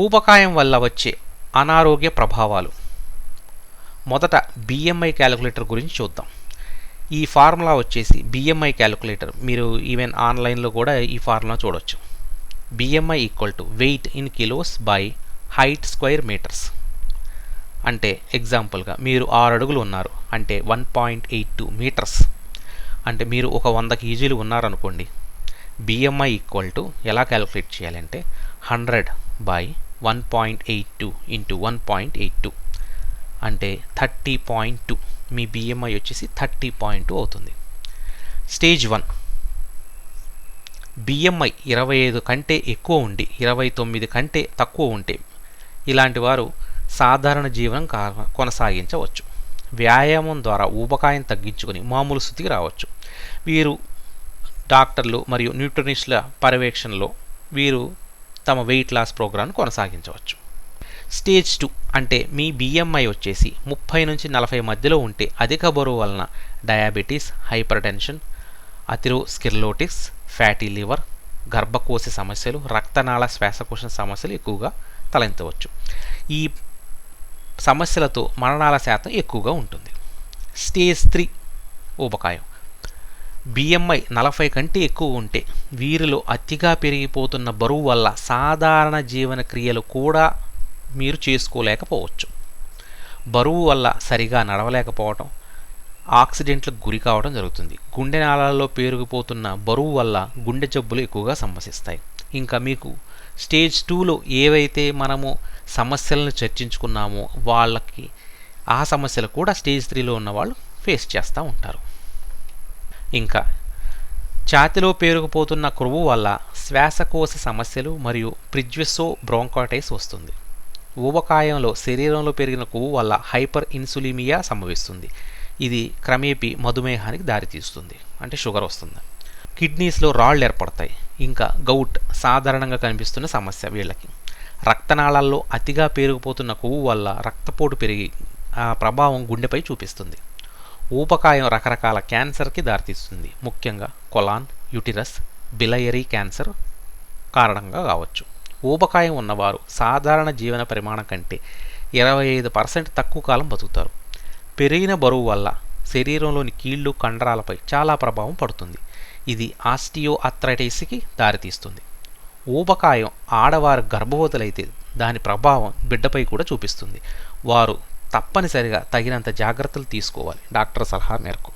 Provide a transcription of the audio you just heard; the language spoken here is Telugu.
ఊబకాయం వల్ల వచ్చే అనారోగ్య ప్రభావాలు. మొదట బిఎంఐ క్యాలిక్యులేటర్ గురించి చూద్దాం. ఈ ఫార్ములా వచ్చేసి బిఎంఐ క్యాలిక్యులేటర్ మీరు ఈవెన్ ఆన్లైన్లో కూడా ఈ ఫార్ములా చూడవచ్చు BMI equal to weight in kilos by height square metres అంటే ఎగ్జాంపుల్గా మీరు ఆరు అడుగులు ఉన్నారు. అంటే one point eight two metres అంటే మీరు ఒక వంద కేజీలు ఉన్నారనుకోండి. బిఎంఐ ఈక్వల్ టు ఎలా క్యాలిక్యులేట్ చేయాలంటే hundred by one point eight two into one point eight two అంటే థర్టీ పాయింట్ టూ మీ బిఎంఐ వచ్చేసి థర్టీ పాయింట్ టూ అవుతుంది. స్టేజ్ వన్ బిఎంఐ ఇరవై ఐదు కంటే ఎక్కువ ఉండి ఇరవై తొమ్మిది కంటే తక్కువ ఉంటే ఇలాంటి వారు సాధారణ జీవనం కొనసాగించవచ్చు. వ్యాయామం ద్వారా ఊబకాయం తగ్గించుకొని మామూలు స్థితికి రావచ్చు. వీరు డాక్టర్లు మరియు న్యూట్రినిస్టుల పర్యవేక్షణలో వీరు తమ వెయిట్ లాస్ ప్రోగ్రాం కొనసాగించవచ్చు. స్టేజ్ టూ అంటే మీ బిఎంఐ వచ్చేసి ముప్పై నుంచి నలభై మధ్యలో ఉంటే అధిక బరువు వలన diabetes hypertension atherosclerotics fatty liver గర్భకోశ సమస్యలు రక్తనాళ శ్వాసకోశ సమస్యలు ఎక్కువగా తలెత్తవచ్చు. ఈ సమస్యలతో మరణాల శాతం ఎక్కువగా ఉంటుంది. స్టేజ్ త్రీ ఊబకాయం బిఎంఐ నలభై కంటే ఎక్కువ ఉంటే వీరిలో అతిగా పెరిగిపోతున్న బరువు వల్ల సాధారణ జీవన క్రియలు కూడా మీరు చేసుకోలేకపోవచ్చు. బరువు వల్ల సరిగా నడవలేకపోవటం ఆక్సిడెంట్లకు గురి కావడం జరుగుతుంది. గుండె నాళాలలో పేరుకుపోతున్న బరువు వల్ల గుండె జబ్బులు ఎక్కువగా సంభవిస్తాయి. ఇంకా మీకు స్టేజ్ టూలో ఏవైతే మనము సమస్యలను చర్చించుకున్నామో వాళ్ళకి ఆ సమస్యలు కూడా స్టేజ్ త్రీలో ఉన్న వాళ్ళు ఫేస్ చేస్తూ ఉంటారు. ఇంకా. ఛాతిలో పేరుకుపోతున్న క్రొవ్వు వల్ల శ్వాసకోశ సమస్యలు మరియు ప్రిజ్విసో బ్రోంకాటైస్ వస్తుంది. ఊబకాయంలో శరీరంలో పెరిగిన కొవ్వు వల్ల హైపర్ ఇన్సులిమియా సంభవిస్తుంది. ఇది క్రమేపీ మధుమేహానికి దారితీస్తుంది. అంటే షుగర్ వస్తుంది. కిడ్నీస్లో రాళ్ళు ఏర్పడతాయి. ఇంకా గౌట్ సాధారణంగా కనిపిస్తున్న సమస్య వీళ్ళకి. రక్తనాళాల్లో అతిగా పేరుకుపోతున్న కొవ్వు వల్ల రక్తపోటు పెరిగి ఆ ప్రభావం గుండెపై చూపిస్తుంది. ఊపకాయం రకరకాల క్యాన్సర్కి దారితీస్తుంది. ముఖ్యంగా కొలాన్ యుటిరస్ బిలయరీ క్యాన్సర్ కారణంగా కావచ్చు. ఊబకాయం ఉన్నవారు సాధారణ జీవన పరిమాణం కంటే ఇరవై ఐదు పర్సెంట్ తక్కువ కాలం బతుకుతారు. పెరిగిన బరువు వల్ల శరీరంలోని కీళ్ళు కండరాలపై చాలా ప్రభావం పడుతుంది. ఇది ఆస్టియో అథ్రైటిస్కి దారితీస్తుంది. ఊబకాయం ఆడవారు గర్భవతులైతే దాని ప్రభావం బిడ్డపై కూడా చూపిస్తుంది. వారు తప్పనిసరిగా తగినంత జాగ్రత్తలు తీసుకోవాలి. డాక్టర్ సలహా మేరకు.